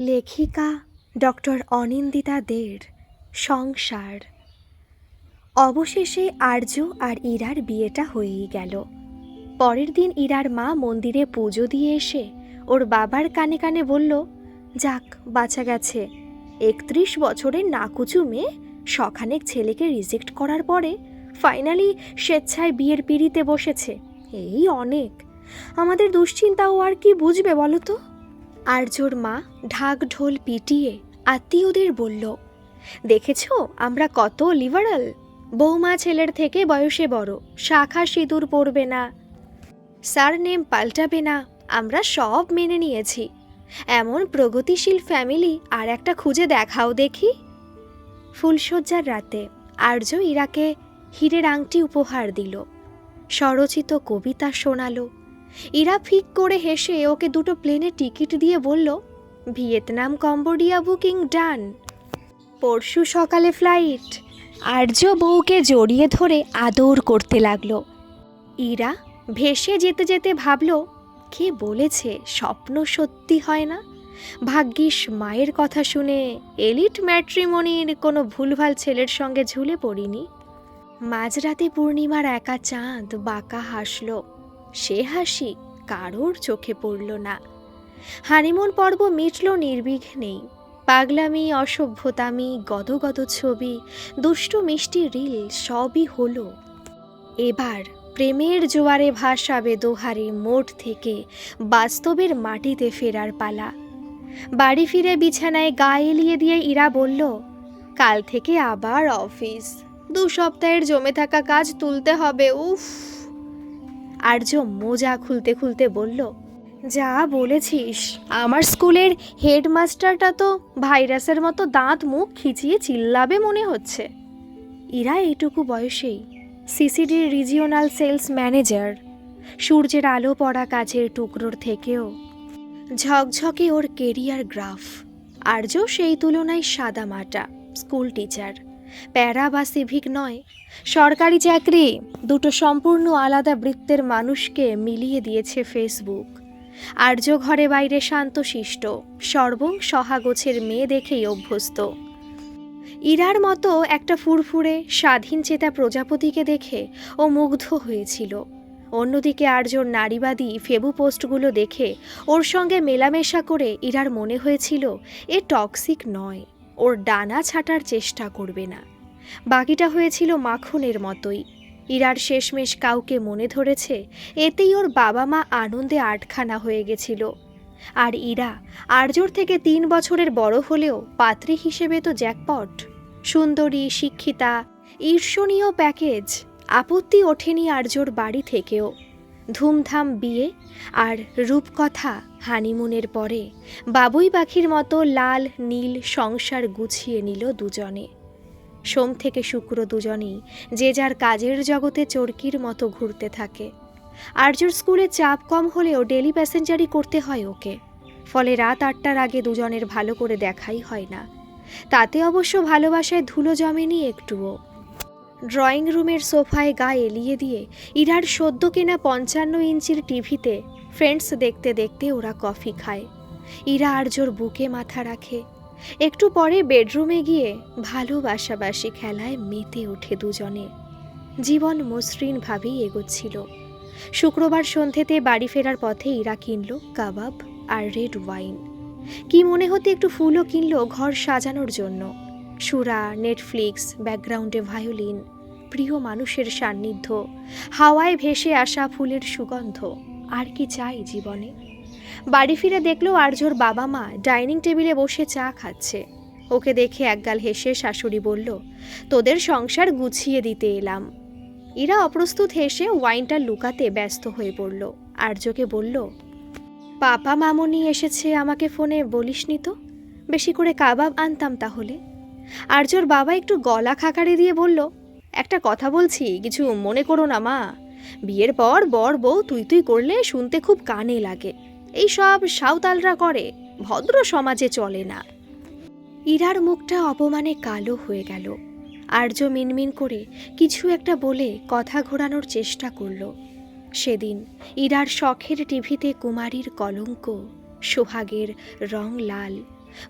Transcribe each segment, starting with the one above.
লেখিকা ডক্টর অনিন্দিতা দের সংসার। অবশেষে আর্য আর ইরার বিয়েটা হয়েই গেল। পরের দিন ইরার মা মন্দিরে পুজো দিয়ে এসে ওর বাবার কানে কানে বলল, যাক, বাঁচা গেছে। একত্রিশ বছরের নাকুচু মেয়ে শখানেক ছেলেকে রিজেক্ট করার পরে ফাইনালি স্বেচ্ছায় বিয়ের পিড়িতে বসেছে। এই অনেক। আমাদের দুশ্চিন্তাও আর কি বুঝবে বলো তো? আর্যর মা ঢাক ঢোল পিটিয়ে আত্মীয়দের বলল, দেখেছ, আমরা কত লিবারাল বৌমা ছেলের থেকে বয়সে বড়, শাখা সিঁদুর পরবে না। স্যার নেম পাল্টাবে না, আমরা সব মেনে নিয়েছি। এমন প্রগতিশীল ফ্যামিলি আর একটা খুঁজে দেখাও দেখি। ফুলশয্যার রাতে আর্য ইরাকে হীরের আংটি উপহার দিল। স্বরচিত কবিতা শোনালো। ইরা ফিক করে হেসে ওকে দুটো প্লেনের টিকিট দিয়ে বলল, ভিয়েতনাম, কম্বোডিয়া বুকিং ডান। পরশু সকালে ফ্লাইট। আর্য বউকে জড়িয়ে ধরে আদর করতে লাগল। ইরা ভেসে যেতে যেতে ভাবল, কে বলেছে স্বপ্ন সত্যি হয় না? ভাগ্যিস মায়ের কথা শুনে এলিট ম্যাট্রিমনির কোনো ভুলভাল ছেলের সঙ্গে ঝুলে পড়িনি। মাঝরাতে পূর্ণিমার একা চাঁদ বাঁকা হাসল। সে হাসি কারোর চোখে পড়ল না। হানিমুন পর্ব মিটল নির্বিঘ্নেই পাগলামি, অসভ্যতামি, গদগদ ছবি, দুষ্টু মিষ্টি রিল সবই হলো। এবার প্রেমের জোয়ারে ভাসাবে দোহারে মোড় থেকে বাস্তবের মাটিতে ফেরার পালা। বাড়ি ফিরে বিছানায় গা এলিয়ে দিয়ে ইরা বলল, কাল থেকে আবার অফিস। দু সপ্তাহের জমে থাকা কাজ তুলতে হবে, উফ। আর্য মোজা খুলতে খুলতে বলল, যা বলেছিস। আমার স্কুলের হেডমাস্টারটা তো ভাইরাসের মতো দাঁত মুখ খিচিয়ে চিল্লাবে মনে হচ্ছে। ইরা এইটুকু বয়সেই সিসিডির রিজিওনাল সেলস ম্যানেজার, সূর্যের আলো পড়া কাছের টুকরোর থেকেও। ঝকঝকে ওর কেরিয়ার গ্রাফ। আর্য সেই তুলনায় সাদা মাটা স্কুল টিচার। প্যারা বা সিভিক নয়। সরকারি চাকরি দুটো সম্পূর্ণ আলাদা বৃত্তের মানুষকে মিলিয়ে দিয়েছে ফেসবুক। আর্য ঘরে বাইরে শান্তশিষ্ট সর্বং সহাগোছের মেয়ে দেখেই অভ্যস্ত। ইরার মতো একটা ফুরফুরে, স্বাধীন চেতা প্রজাপতিকে দেখে ও মুগ্ধ হয়েছিল। অন্যদিকে আর্যর নারীবাদী ফেবু পোস্টগুলো দেখে ওর সঙ্গে মেলামেশা করে ইরার মনে হয়েছিল, এ টক্সিক নয়। ওর ডানা ছাটার চেষ্টা করবে না। বাকিটা হয়েছিল মাখনের মতোই। ইরার শেষমেশ কাউকে মনে ধরেছে, এতেই ওর বাবা মা আনন্দে আটখানা হয়ে গেছিল। আর ইরা, আর্যর থেকে তিন বছরের বড় হলেও পাত্রী হিসেবে তো জ্যাকপট। সুন্দরী, শিক্ষিতা, ঈর্ষণীয় প্যাকেজ, আপত্তি ওঠেনি আর্যর বাড়ি থেকেও। ধুমধাম বিয়ে আর রূপকথা হানিমুনের পরে বাবুই পাখির মতো লাল, নীল সংসার গুছিয়ে নিল দুজনে। সোম থেকে শুক্র দুজনেই যে যার কাজের জগতে চরকির মতো ঘুরতে থাকে। আর্যর স্কুলে চাপ কম হলেও ডেলি প্যাসেঞ্জারি করতে হয় ওকে। ফলে রাত আটটার আগে দুজনের ভালো করে দেখাই হয় না। তাতে অবশ্য ভালোবাসায় ধুলো জমেনি একটুও। ড্রয়িং রুমের সোফায় গা এলিয়ে দিয়ে ইরার সদ্য কেনা পঞ্চান্ন ইঞ্চির টিভিতে ফ্রেন্ডস দেখতে দেখতে ওরা কফি খায়। ইরা আর্যর বুকে মাথা রাখে। একটু পরে বেডরুমে গিয়ে ভালোবাসাবাসি খেলায় মেতে ওঠে দুজনে। জীবন মসৃণভাবেই এগোচ্ছিল। শুক্রবার সন্ধেতে বাড়ি ফেরার পথে ইরা কিনল কাবাব আর রেড ওয়াইন। কি মনে হতে একটু ফুলও কিনলো ঘর সাজানোর জন্য। সুরা, নেটফ্লিক্স, ব্যাকগ্রাউন্ডে ভায়োলিন। প্রিয় মানুষের সান্নিধ্য। হাওয়ায় ভেসে আসা ফুলের সুগন্ধ। আর কি চাই জীবনে? বাড়ি ফিরে দেখল আর্যর বাবা মা ডাইনিং টেবিলে বসে চা খাচ্ছে। ওকে দেখে একগাল হেসে শাশুড়ি বলল, তোদের সংসার গুছিয়ে দিতে এলাম। ইরা অপ্রস্তুত হেসে ওয়াইনটা লুকাতে ব্যস্ত হয়ে পড়ল। আর্যকে বলল, পাপা মামনি এসেছে আমাকে ফোনে, বলিসনি তো? বেশি করে কাবাব আনতাম তাহলে? আর্যর বাবা একটু গলা খাকারে দিয়ে বলল একটা কথা বলছি, কিছু মনে করো না মা। বিয়ের পর বর বউ তুই তুই করলে শুনতে খুব কানে লাগে। এই সব সাঁওতালরা করে, ভদ্র সমাজে চলে না। ইরার মুখটা অপমানে কালো হয়ে গেল। আর্য মিনমিন করে কিছু একটা বলে কথা ঘোরানোর চেষ্টা করল। সেদিন ইরার শখের টিভিতে কুমারীর কলঙ্ক, সোহাগের রং লাল।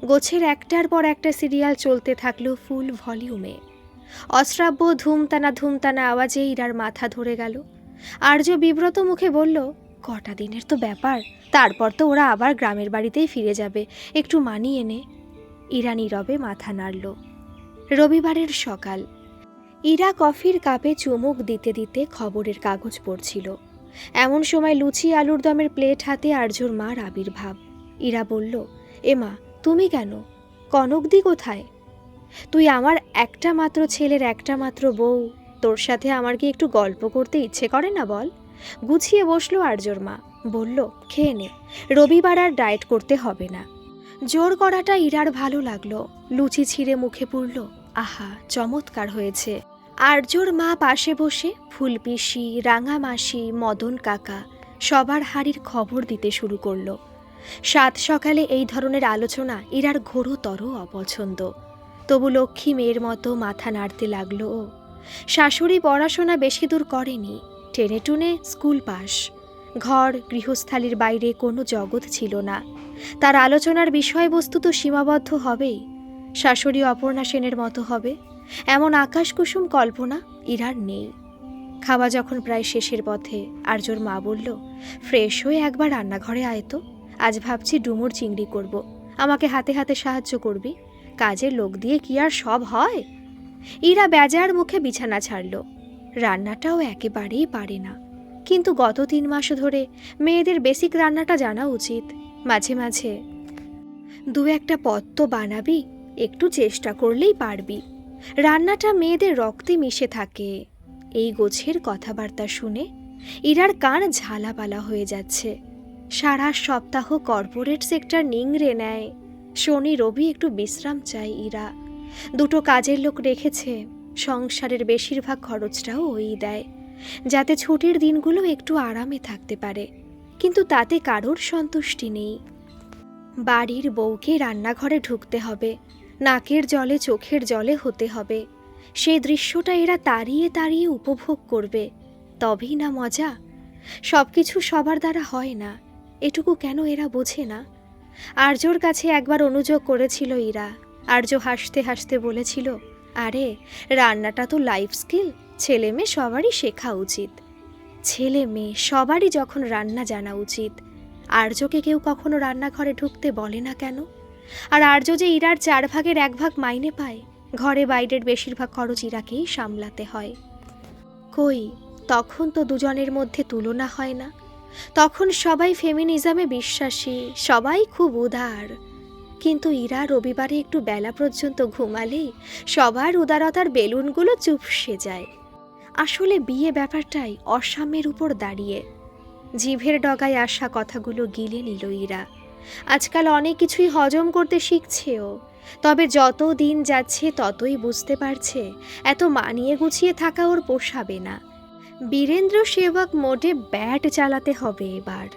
গোছের একটার পর একটা সিরিয়াল চলতে থাকল ফুল ভলিউমে। অশ্রাব্য ধুমতানা ধুমতানা আওয়াজে ইরার মাথা ধরে গেল। আর্য বিব্রত মুখে বলল, কটা দিনের তো ব্যাপার। তারপর তো ওরা আবার গ্রামের বাড়িতেই ফিরে যাবে। একটু মানিয়ে নে। ইরা নীরবে মাথা নাড়ল। রবিবারের সকাল। ইরা কফির কাপে চুমুক দিতে দিতে খবরের কাগজ পড়ছিল। এমন সময় লুচি আলুর দমের প্লেট হাতে আর্যর মার আবির্ভাব। ইরা বলল এমা তুমি কেন? কনকদি কোথায়? তুই আমার একটা মাত্র ছেলের একটা মাত্র বউ। তোর সাথে আমার কি একটু গল্প করতে ইচ্ছে করে না বল? গুছিয়ে বসল আর্যর মা। বলল, খেয়ে নে। রবিবার আর ডায়েট করতে হবে না। জোর করাটা ইরার ভালো লাগল। লুচি ছিঁড়ে মুখে পুরল আহা, চমৎকার হয়েছে। আর্যর মা পাশে বসে ফুলপিসি রাঙা মাসি মদন কাকা সবার হাড়ির খবর দিতে শুরু করল। সাত সকালে এই ধরনের আলোচনা ইরার ঘোরতর অপছন্দ। তবু লক্ষ্মী মেয়ের মতো মাথা নাড়তে লাগল ও। শাশুড়ি পড়াশোনা বেশি দূর করেনি, টেনে টুনে স্কুল পাস। ঘর, গৃহস্থালির বাইরে কোনো জগৎ ছিল না। তার আলোচনার বিষয়বস্তু তো সীমাবদ্ধ হবেই। শাশুড়ি অপর্ণা সেনের মতো হবে, এমন আকাশকুসুম কল্পনা ইরার নেই। খাওয়া যখন প্রায় শেষের পথে আর্যর মা বলল, ফ্রেশ হয়ে একবার রান্নাঘরে আয় তো, আজ ভাবছি ডুমুর চিংড়ি করব। আমাকে হাতে হাতে সাহায্য করবি? কাজের লোক দিয়ে কি আর সব হয়? ইরা বেজার মুখে বিছানা ছাড়ল। রান্নাটাও একেবারেই পারে না। কিন্তু গত তিন মাস ধরে মেয়েদের বেসিক রান্নাটা জানা উচিত। মাঝে মাঝে দু একটা পদ তো বানাবি, একটু চেষ্টা করলেই পারবি। রান্নাটা মেয়েদের রক্তে মিশে থাকে। এই গোছের কথাবার্তা শুনে ইরার কান ঝালাপালা হয়ে যাচ্ছে। সারা সপ্তাহ কর্পোরেট সেক্টর নিংড়ে নেয়। শনি রবি একটু বিশ্রাম চাই ইরা। দুটো কাজের লোক রেখেছে, সংসারের বেশিরভাগ খরচটাও ওই দেয়। যাতে ছুটির দিনগুলো একটু আরামে থাকতে পারে, কিন্তু তাতে কারোর সন্তুষ্টি নেই। বাড়ির বউকে রান্নাঘরে ঢুকতে হবে, নাকের জলে চোখের জলে হতে হবে। সেই দৃশ্যটা এরা তাড়িয়ে তাড়িয়ে উপভোগ করবে, তবেই না মজা। সব কিছু সবার দ্বারা হয় না, এটুকু কেন এরা বোঝে না? আর্যর কাছে একবার অনুযোগ করেছিল ইরা। আর্য হাসতে হাসতে বলেছিল, আরে, রান্নাটা তো লাইফ স্কিল, ছেলে মেয়ে সবারই শেখা উচিত। ছেলে মেয়ে সবারই যখন রান্না জানা উচিত আর্যকে কেউ কখনো রান্নাঘরে ঢুকতে বলে না কেন? আর আর্য যে ইরার চার ভাগের এক ভাগ মাইনে পায়, ঘরে বাইরের বেশিরভাগ খরচ ইরাকেই সামলাতে হয়। কই, তখন তো দুজনের মধ্যে তুলনা হয় না। তখন সবাই ফেমিনিজমে বিশ্বাসী, সবাই খুব উদার। কিন্তু ইরা রবিবারে একটু বেলা পর্যন্ত ঘুমালেই সবার উদারতার বেলুনগুলো চুপসে যায়। আসলে বিয়ে ব্যাপারটাই অসাম্যের উপর দাঁড়িয়ে। জিভের ডগায় আসা কথাগুলো গিলে নিল ইরা। আজকাল অনেক কিছুই হজম করতে শিখছেও। তবে যত দিন যাচ্ছে ততই বুঝতে পারছে, এত মানিয়ে গুছিয়ে থাকা ওর পোষাবে না। বীরেন্দ্র সেবক মোডে ব্যাট চালাতে হবে এবার।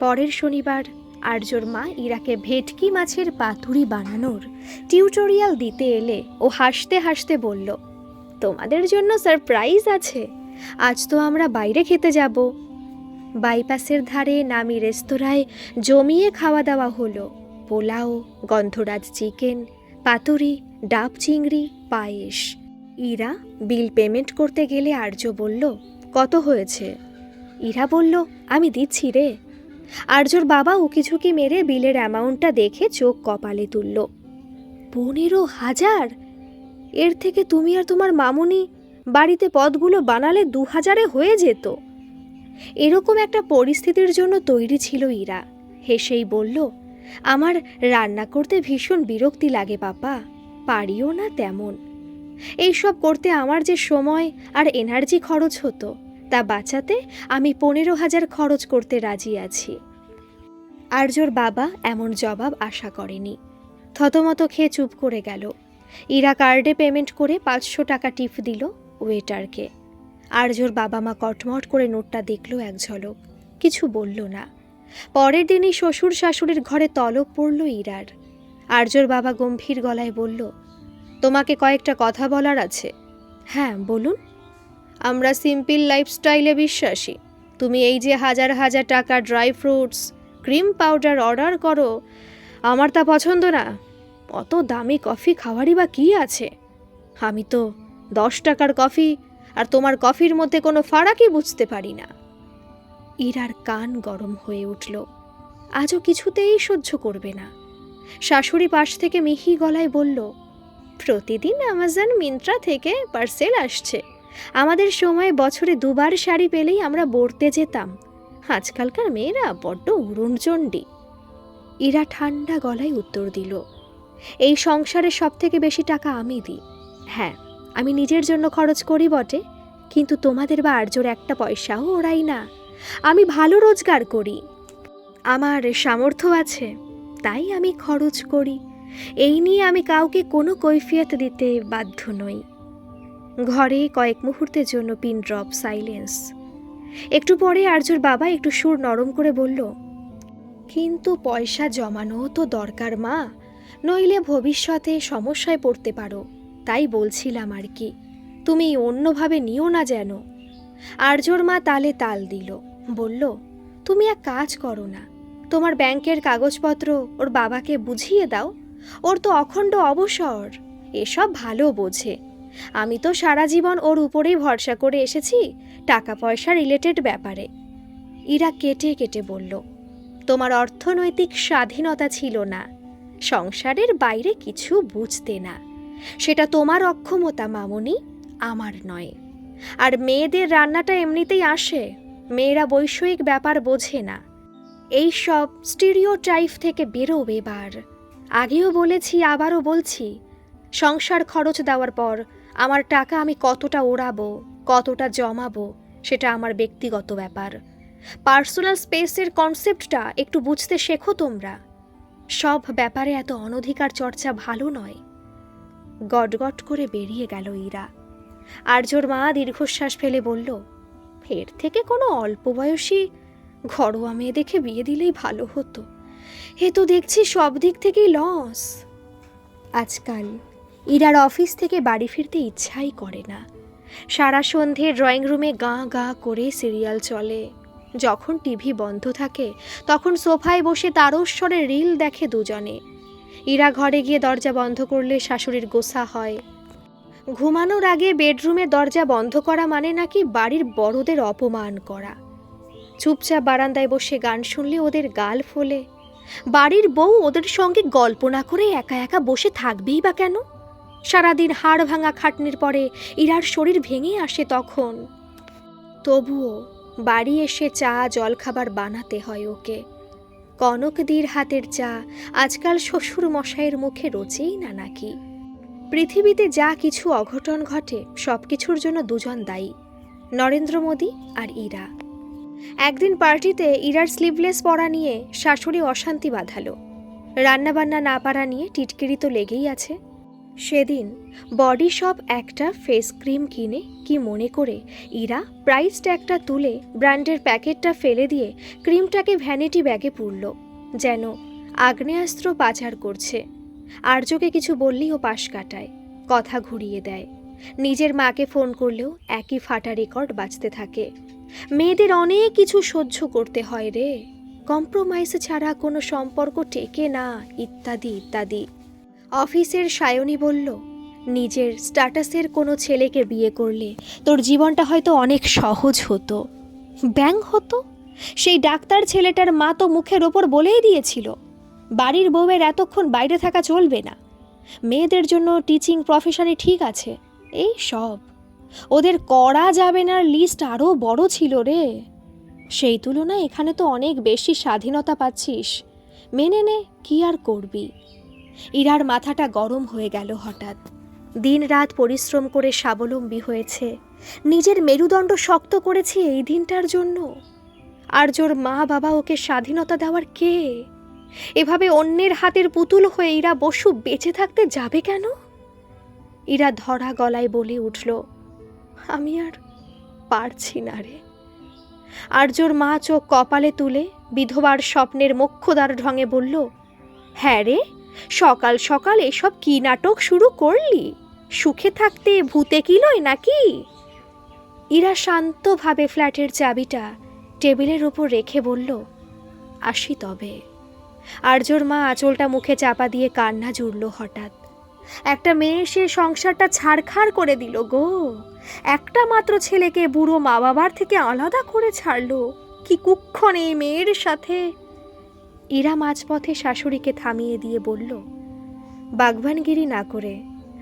পরের শনিবার আর্যর মা ইরাকে ভেটকি মাছের পাতুরি বানানোর টিউটোরিয়াল দিতে এলে ও হাসতে হাসতে বলল, তোমাদের জন্য সারপ্রাইজ আছে, আজ তো আমরা বাইরে খেতে যাব। বাইপাসের ধারে নামি রেস্তোরাঁয় জমিয়ে খাওয়া দাওয়া হলো, পোলাও, গন্ধরাজ চিকেন, পাতুরি, ডাব চিংড়ি, পায়েস। ইরা বিল পেমেন্ট করতে গেলে আর্য বলল, কত হয়েছে? ইরা বলল, আমি দিচ্ছি রে। আর্যর বাবা উকিঝুঁকি মেরে বিলের অ্যামাউন্টটা দেখে চোখ কপালে তুলল। পনেরো হাজার? এর থেকে তুমি আর তোমার মামুনি বাড়িতে পদগুলো বানালে দু হাজারে হয়ে যেত। এরকম একটা পরিস্থিতির জন্য তৈরি ছিল ইরা। হেসেই বলল, আমার রান্না করতে ভীষণ বিরক্তি লাগে, পাপা। পারিও না তেমন। এইসব করতে আমার যে সময় আর এনার্জি খরচ হতো, তা বাঁচাতে আমি পনেরো হাজার খরচ করতে রাজি আছি। আর্যর বাবা এমন জবাব আশা করেনি। থতমত খেয়ে চুপ করে গেল। ইরা কার্ডে পেমেন্ট করে পাঁচশো টাকা টিপ দিল ওয়েটারকে। আর্যর বাবা মা কটমট করে নোটটা দেখল এক ঝলক। কিছু বলল না। পরের দিনই শ্বশুর শাশুড়ির ঘরে তলব পড়ল ইরার। আর্যর বাবা গম্ভীর গলায় বলল তোমাকে কয়েকটা কথা বলার আছে। হ্যাঁ বলুন। আমরা সিম্পল লাইফস্টাইলে বিশ্বাসী। তুমি এই যে হাজার হাজার টাকা dry fruits cream powder order করো আমার তা পছন্দ না। অত দামি কফি খাওয়ারই বা কী আছে? আমি তো দশ টাকার কফি আর তোমার কফির মধ্যে কোনো ফারাকই বুঝতে পারি না। ইরার কান গরম হয়ে উঠল। আজও কিছুতেই সহ্য করবে না। শাশুড়ি পাশ থেকে মিহি গলায় বলল প্রতিদিন আমাজন মিন্ত্রা থেকে পার্সেল আসছে। আমাদের সময় বছরে দুবার শাড়ি পেলেই আমরা বড়তে যেতাম। আজকালকার মেয়েরা বড্ড উড়নচণ্ডী। ইরা ঠান্ডা গলায় উত্তর দিল, এই সংসারে সব থেকে বেশি টাকা আমি দিই। হ্যাঁ আমি নিজের জন্য খরচ করি বটে, কিন্তু তোমাদের বা আর্যর একটা পয়সাও ওড়াই না। আমি ভালো রোজগার করি। আমার সামর্থ্য আছে, তাই আমি খরচ করি। এই নিয়ে আমি কাউকে কোনো কৈফিয়ত দিতে বাধ্য নই। ঘরে কয়েক মুহূর্তের জন্য পিন ড্রপ, সাইলেন্স। একটু পরে আর্যর বাবা একটু সুর নরম করে বলল, কিন্তু পয়সা জমানো তো দরকার, মা। নইলে ভবিষ্যতে সমস্যায় পড়তে পারো, তাই বলছিলাম আর কি। তুমি অন্যভাবে নিও না যেন। আর্যর মা তালে তাল দিল, বলল, তুমি এক কাজ করো না। তোমার ব্যাংকের কাগজপত্র ওর বাবাকে বুঝিয়ে দাও। ওর তো অখণ্ড অবসর। এসব ভালো বোঝে। আমি তো সারা জীবন ওর উপরেই ভরসা করে এসেছি টাকা পয়সা রিলেটেড ব্যাপারে। ইরা কেটে কেটে বলল, তোমার অর্থনৈতিক স্বাধীনতা ছিল না। সংসারের বাইরে কিছু বুঝতে না। সেটা তোমার অক্ষমতা, মামনি, আমার নয়। আর মেয়েদের রান্নাটা এমনিতেই আসে। মেয়েরা বৈষয়িক ব্যাপার বোঝে না। এই সব স্টিরিও টাইপ থেকে বেরো এবার। আগেও বলেছি, আবারও বলছি, সংসার খরচ দেওয়ার পর আমার টাকা আমি কতটা ওড়াবো, কতটা জমাবো, সেটা আমার ব্যক্তিগত ব্যাপার। পার্সোনাল স্পেসের কনসেপ্টটা একটু বুঝতে শেখো তোমরা। সব ব্যাপারে এত অনধিকার চর্চা ভালো নয়। গটগট করে বেরিয়ে গেল ইরা। আর্যর মা দীর্ঘশ্বাস ফেলে বলল এর থেকে কোনো অল্প বয়সী ঘরোয়া মেয়ে দেখে বিয়ে দিলেই ভালো হতো। এ তো দেখছি সব দিক থেকেই লস আজকাল ইরার অফিস থেকে বাড়ি ফিরতে ইচ্ছাই করে না। সারা সন্ধে ড্রয়িং রুমে গাঁ গাঁ করে সিরিয়াল চলে। যখন টিভি বন্ধ থাকে, তখন সোফায় বসে তারস্বরে রিল দেখে দুজনে। ইরা ঘরে গিয়ে দরজা বন্ধ করলে শাশুড়ির গোসা হয়। ঘুমানোর আগে বেডরুমে দরজা বন্ধ করা মানে নাকি বাড়ির বড়দের অপমান করা। চুপচাপ বারান্দায় বসে গান শুনলে ওদের গাল ফোলে। বাড়ির বউ ওদের সঙ্গে গল্প না করে একা একা বসে থাকবেই বা কেন? সারাদিন হাড় ভাঙা খাটনির পরে ইরার শরীর ভেঙে আসে তখন। তবুও বাড়ি এসে চা, জলখাবার বানাতে হয় ওকে। কনকদির হাতের চা আজকাল শ্বশুর মশাইয়ের মুখে রোচেই না নাকি? পৃথিবীতে যা কিছু অঘটন ঘটে সব কিছুর জন্য দুজন দায়ী, নরেন্দ্র মোদী আর ইরা। একদিন পার্টিতে ইরার স্লিভলেস পরা নিয়ে শাশুড়ি অশান্তি বাঁধালো। রান্নাবান্না না পারা নিয়ে টিটকিরি তো লেগেই আছে। সেদিন বডি শপ একটা ফেস ক্রিম কিনে কি মনে করে ইরা প্রাইস ট্যাগটা তুলে ব্র্যান্ডের প্যাকেটটা ফেলে দিয়ে ক্রিমটাকে ভ্যানিটি ব্যাগে পুরল যেন আগ্নেয়াস্ত্র পাচার করছে। আর্যকে কিছু বললেই ও পাশ কাটায়, কথা ঘুরিয়ে দেয়। নিজের মাকে ফোন করলেও একই ফাটা রেকর্ড বাঁচতে থাকে। মেয়েদের অনেক কিছু সহ্য করতে হয় রে। কম্প্রোমাইজ ছাড়া কোনো সম্পর্ক টেকে না, ইত্যাদি ইত্যাদি। অফিসের সায়নী বলল, নিজের স্ট্যাটাসের কোনো ছেলেকে বিয়ে করলে তোর জীবনটা হয়তো অনেক সহজ হতো। ব্যাং হতো? সেই ডাক্তার ছেলেটার মা তো মুখের ওপর বলেই দিয়েছিল, বাড়ির বউয়ের এতক্ষণ বাইরে থাকা চলবে না। মেয়েদের জন্য টিচিং প্রফেশনে ঠিক আছে। এই সব। ওদের করা যাবে না লিস্ট আরও বড় ছিল রে। সেই তুলনায় এখানে তো অনেক বেশি স্বাধীনতা পাচ্ছিস। মেনে নে, কি আর করবি? ইরার মাথাটা গরম হয়ে গেল হঠাৎ। দিন রাত পরিশ্রম করে স্বাবলম্বী হয়েছে। নিজের মেরুদণ্ড শক্ত করেছে এই দিনটার জন্য। আর্যর মা বাবা ওকে স্বাধীনতা দেওয়ার কে? এভাবে অন্যের হাতের পুতুল হয়ে ইরা বসু বেঁচে থাকতে যাবে কেন? ইরা ধরা গলায় বলে উঠল আমি আর পারছি না রে। আর্যর মা চোখ কপালে তুলে বিধবার স্বপ্নের মোক্ষদার ঢঙে বলল হ্যাঁ রে, সকাল সকাল এসব কি নাটক শুরু করলি? সুখে থাকতে ভূতে কিলোয় নাকি? ইরা শান্তভাবে ফ্ল্যাটের চাবিটা টেবিলের উপর রেখে বলল, আসি তবে। আর্যর মা আঁচলটা মুখে চাপা দিয়ে কান্না জুড়ল হঠাৎ। একটা মেয়ে সে সংসারটা ছাড়খাড় করে দিল গো। একটা মাত্র ছেলেকে বুড়ো মা বাবার থেকে আলাদা করে ছাড়লো। কি কুক্ষণ এই মেয়ের সাথে? ইরা মাঝপথে শাশুড়িকে থামিয়ে দিয়ে বলল, বাগবানগিরি না করে,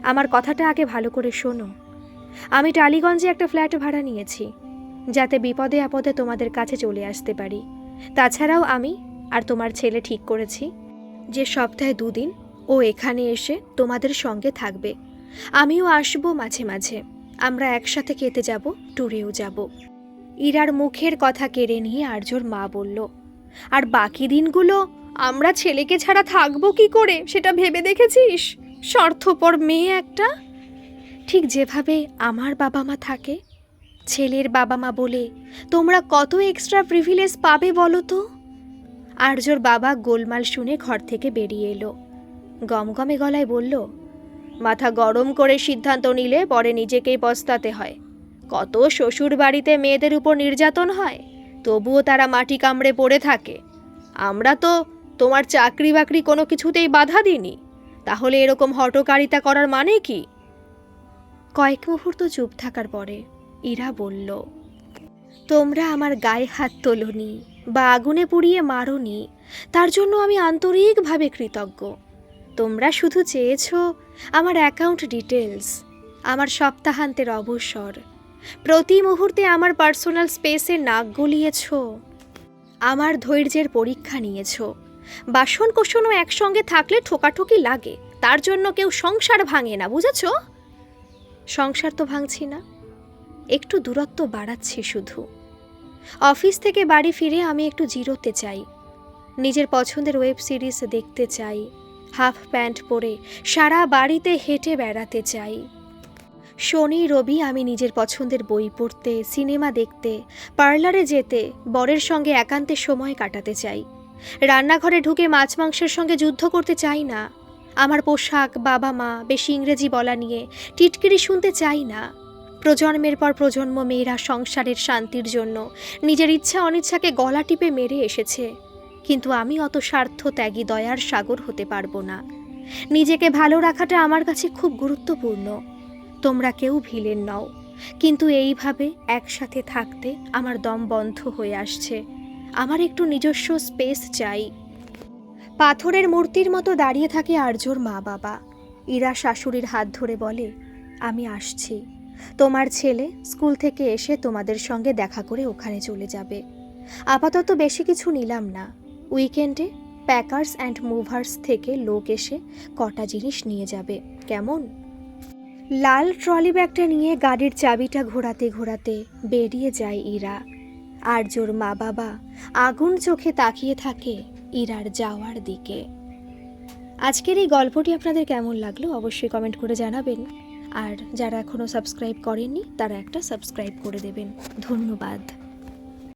আমার কথাটা আগে ভালো করে শোনো। আমি টালিগঞ্জে একটা ফ্ল্যাট ভাড়া নিয়েছি, যাতে বিপদে আপদে তোমাদের কাছে চলে আসতে পারি। তাছাড়াও আমি আর তোমার ছেলে ঠিক করেছি যে সপ্তাহে দুদিন ও এখানে এসে তোমাদের সঙ্গে থাকবে। আমিও আসব মাঝে মাঝে। আমরা একসাথে খেতে যাব ট্যুরেও যাব। ইরার মুখের কথা কেড়ে নিয়ে আর্যর মা বলল, আর বাকি দিনগুলো আমরা ছেলেকে ছাড়া থাকব কি করে? সেটা ভেবে দেখেছিস? স্বার্থপর মেয়ে একটা? ঠিক যেভাবে আমার বাবা মা থাকে, ছেলের বাবা মা বলে তোমরা কত এক্সট্রা প্রিভিলেজ পাবে বলো তো? আর্যর বাবা গোলমাল শুনে ঘর থেকে বেরিয়ে এলো। গমগমে গলায় বলল মাথা গরম করে সিদ্ধান্ত নিলে পরে নিজেকেই পস্তাতে হয়। কত শ্বশুর বাড়িতে মেয়েদের উপর নির্যাতন হয়, তবুও তারা মাটি কামড়ে পড়ে থাকে। আমরা তো তোমার চাকরি বাকরি কোনো কিছুতেই বাধা দিইনি। তাহলে এরকম হটকারিতা করার মানে কি? কয়েক মুহূর্ত চুপ থাকার পরে ইরা বলল, তোমরা আমার গায়ে হাত তোলনি বা আগুনে পুড়িয়ে মারোনি, তার জন্য আমি আন্তরিকভাবে কৃতজ্ঞ। তোমরা শুধু চেয়েছ আমার অ্যাকাউন্ট ডিটেলস আমার সপ্তাহান্তের অবসর। প্রতি মুহূর্তে আমার পার্সোনাল স্পেসে নাক গলিয়েছ, আমার ধৈর্যের পরীক্ষা নিয়েছ। বাসন কোষণও একসঙ্গে থাকলে ঠোকাঠুকি লাগে, তার জন্য কেউ সংসার ভাঙে না, বুঝেছ? সংসার তো ভাঙছি না, একটু দূরত্ব বাড়াচ্ছি শুধু। অফিস থেকে বাড়ি ফিরে আমি একটু জিরোতে চাই, নিজের পছন্দের ওয়েব সিরিজ দেখতে চাই হাফ প্যান্ট পরে সারা বাড়িতে হেঁটে বেড়াতে চাই। শনি, রবি আমি নিজের পছন্দের বই পড়তে, সিনেমা দেখতে, পার্লারে যেতে, বরের সঙ্গে একান্তে সময় কাটাতে চাই। রান্নাঘরে ঢুকে মাছ মাংসের সঙ্গে যুদ্ধ করতে চাই না। আমার পোশাক, বাবা মা, বেশি ইংরেজি বলা নিয়ে টিটকিরি শুনতে চাই না। প্রজন্মের পর প্রজন্ম, মেয়েরা সংসারের শান্তির জন্য নিজের ইচ্ছা অনিচ্ছাকে গলা টিপে মেরে এসেছে। কিন্তু আমি অত স্বার্থ ত্যাগী দয়ার সাগর হতে পারব না। নিজেকে ভালো রাখাটা আমার কাছে খুব গুরুত্বপূর্ণ। তোমরা কেউ ভিলেন নও। কিন্তু এইভাবে একসাথে থাকতে আমার দম বন্ধ হয়ে আসছে। আমার একটু নিজস্ব স্পেস চাই। পাথরের মূর্তির মতো দাঁড়িয়ে থাকে আর্যর মা বাবা। ইরা শাশুড়ির হাত ধরে বলে, আমি আসছি। তোমার ছেলে স্কুল থেকে এসে তোমাদের সঙ্গে দেখা করে ওখানে চলে যাবে। আপাতত বেশি কিছু নিলাম না। উইকেন্ডে প্যাকার্স অ্যান্ড মুভার্স থেকে লোক এসে কটা জিনিস নিয়ে যাবে, কেমন? লাল ট্রলি ব্যাগটা নিয়ে গাড়ির চাবিটা ঘোরাতে ঘোরাতে বেরিয়ে যায় ইরা। আর্যর মা বাবা আগুন চোখে তাকিয়ে থাকে ইরার যাওয়ার দিকে। আজকের এই গল্পটি আপনাদের কেমন লাগল অবশ্যই কমেন্ট করে জানাবেন। আর যারা এখনও সাবস্ক্রাইব করেননি, তারা একটা সাবস্ক্রাইব করে দেবেন। ধন্যবাদ।